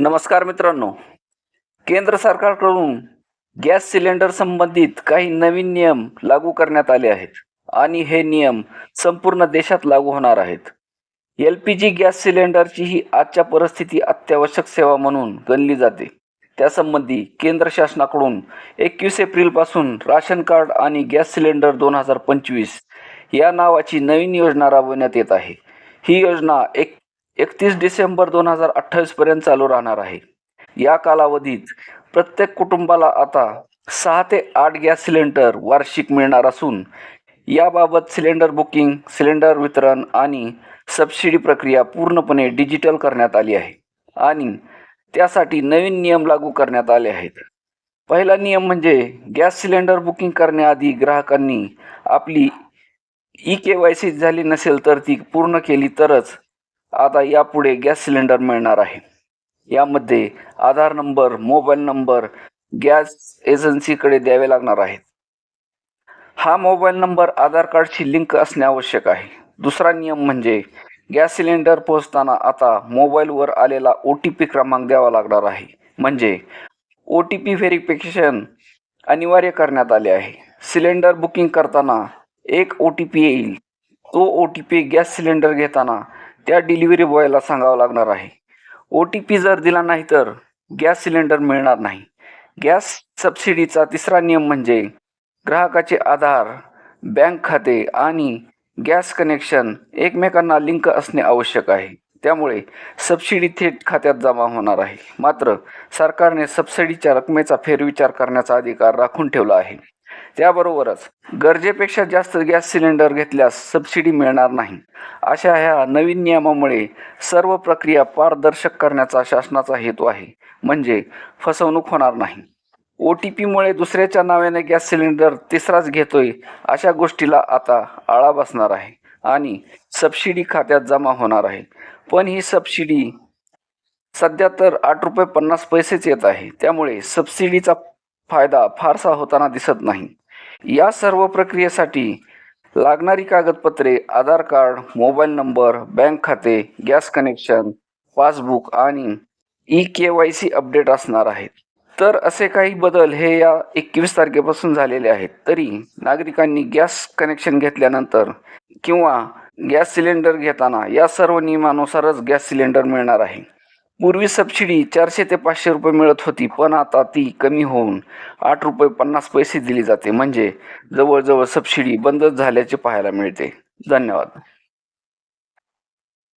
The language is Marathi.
नमस्कार मित्रांनो. केंद्र सरकारकडून गॅस सिलेंडर संबंधित काही नवीन नियम लागू करण्यात आले आहेत आणि हे नियम संपूर्ण देशात लागू होणार आहेत. एल पी जी गॅस सिलेंडरची ही आजच्या परिस्थिती अत्यावश्यक सेवा म्हणून गणली जाते. त्यासंबंधी केंद्र शासनाकडून एकवीस एप्रिलपासून राशन कार्ड आणि गॅस सिलेंडर दोन हजार पंचवीस या नावाची नवीन योजना राबवण्यात येत आहे. ही योजना एक एकतीस डिसेंबर दोन हजार अठ्ठावीसपर्यंत चालू राहणार आहे. या कालावधीत प्रत्येक कुटुंबाला आता सहा ते आठ गॅस सिलेंडर वार्षिक मिळणार असून याबाबत सिलेंडर बुकिंग सिलेंडर वितरण आणि सबसिडी प्रक्रिया पूर्णपणे डिजिटल करण्यात आली आहे आणि त्यासाठी नवीन नियम लागू करण्यात आले आहेत. पहिला नियम म्हणजे गॅस सिलेंडर बुकिंग करण्याआधी ग्राहकांनी आपली ई के वाय सी झाली नसेल तर ती पूर्ण केली तरच आता यापुढे गॅस सिलेंडर मिळणार आहे. यामध्ये Aadhaar number mobile number gas एजन्सीकडे द्यावे लागणार आहेत. हा मोबाईल नंबर आधार कार्डशी लिंक असणे आवश्यक आहे. दुसरा नियम म्हणजे गॅस सिलेंडर पोहोचताना आता मोबाईलवर आलेला ओ टी पी क्रमांक द्यावा लागणार आहे. म्हणजे ओ टी पी व्हेरिफिकेशन अनिवार्य करण्यात आले आहे. सिलेंडर बुकिंग करताना एक ओ टी पी येईल. तो O T P gas cylinder घेताना त्या डिलिव्हरी बॉयला सांगावं लागणार आहे. ओ टी पी जर दिला नाही तर गॅस सिलेंडर मिळणार नाही. गॅस सबसिडीचा तिसरा नियम म्हणजे ग्राहकाचे आधार बँक खाते आणि गॅस कनेक्शन एकमेकांना लिंक असणे आवश्यक आहे. त्यामुळे सबसिडी थेट खात्यात जमा होणार आहे. मात्र सरकारने सबसिडीच्या रकमेचा फेरविचार करण्याचा अधिकार राखून ठेवला आहे. त्याबरोबरच गरजेपेक्षा जास्त गॅस सिलेंडर घेतल्यास सबसिडी मिळणार नाही. अशा ह्या नवीन नियमामुळे सर्व प्रक्रिया पारदर्शक करण्याचा शासनाचा हेतू आहे. म्हणजे फसवणूक होणार नाही. ओ टी पीमुळे दुसऱ्याच्या नावाने गॅस सिलेंडर तिसराच घेतोय अशा गोष्टीला आता आळा बसणार आहे आणि सबसिडी खात्यात जमा होणार आहे. पण ही सबसिडी सध्या तर आठ रुपये पन्नास पैसेच येत आहे. त्यामुळे सबसिडीचा फायदा फारसा होताना दिसत नाही. या सर्व प्रक्रियेसाठी लागणारी कागदपत्रे Aadhaar card mobile number bank खाते गॅस कनेक्शन पासबुक आणि E K Y C update असणार आहेत. तर असे काही बदल हे या एकवीस तारखेपासून झालेले आहेत. तरी नागरिकांनी गॅस कनेक्शन घेतल्यानंतर किंवा गॅस सिलेंडर घेताना या सर्व नियमानुसारच गॅस सिलेंडर मिळणार आहे. पूर्वी सबसिडी चारशे ते पाचशे रुपये मिळत होती पण आता ती कमी होऊन आठ रुपये पन्नास पैसे दिली जाते. म्हणजे जवळजवळ सबसिडी बंदच झाल्याचे पाहायला मिळते. धन्यवाद.